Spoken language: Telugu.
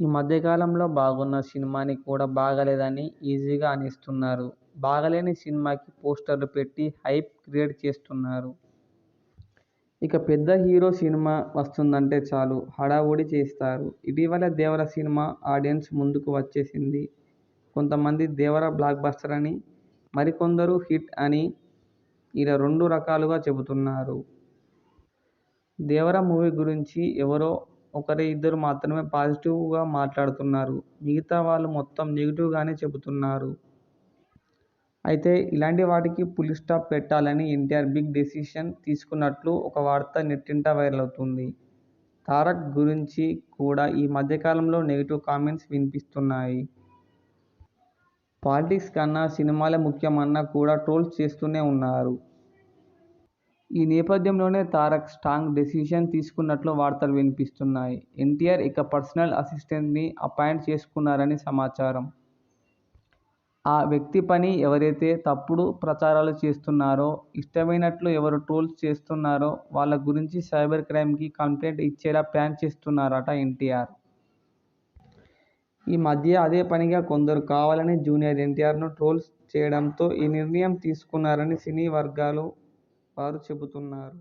ఈ మధ్యకాలంలో బాగున్న సినిమాని కూడా బాగాలేదని ఈజీగా అనేస్తున్నారు. బాగలేని సినిమాకి పోస్టర్లు పెట్టి హైప్ క్రియేట్ చేస్తున్నారు. ఇక పెద్ద హీరో సినిమా వస్తుందంటే చాలు హడావుడి చేస్తారు. ఇటీవల దేవర సినిమా ఆడియన్స్ ముందుకు వచ్చేసింది. కొంతమంది దేవర బ్లాక్ బస్టర్ అని, మరికొందరు హిట్ అని ఇలా రెండు రకాలుగా చెబుతున్నారు. దేవర మూవీ గురించి ఎవరో ఒకరు ఇద్దరు మాత్రమే పాజిటివ్గా మాట్లాడుతున్నారు. మిగతా వాళ్ళు మొత్తం నెగిటివ్గానే చెబుతున్నారు. అయితే ఇలాంటి వాటికి ఫుల్స్టాప్ పెట్టాలని ఎన్టీఆర్ బిగ్ డెసిషన్ తీసుకున్నట్లు ఒక వార్త నెట్టింట వైరల్ అవుతుంది తారక్ గురించి కూడా ఈ మధ్యకాలంలో నెగిటివ్ కామెంట్స్ వినిపిస్తున్నాయి. పాలిటిక్స్ కన్నా సినిమాలే ముఖ్యమన్నా కూడా ట్రోల్స్ చేస్తూనే ఉన్నారు. ఈ నేపథ్యంలోనే తారక్ స్ట్రాంగ్ డెసిషన్ తీసుకున్నట్లు వార్తలు వినిపిస్తున్నాయి. ఎన్టీఆర్ ఇక పర్సనల్ అసిస్టెంట్ని అపాయింట్ చేసుకున్నారని సమాచారం. ఆ వ్యక్తి పని ఎవరైతే తప్పుడు ప్రచారాలు చేస్తున్నారో, ఇష్టమైనట్లు ఎవరు ట్రోల్స్ చేస్తున్నారో వాళ్ళ గురించి సైబర్ క్రైమ్కి కంప్లైంట్ ఇచ్చేలా ప్లాన్ చేస్తున్నారట ఎన్టీఆర్. ఈ మధ్య అదే పనిగా కొందరు కావాలని జూనియర్ ఎన్టీఆర్ను ట్రోల్స్ చేయడంతో ఈ నిర్ణయం తీసుకున్నారని సినీ వర్గాలు వారు చెబుతున్నారు.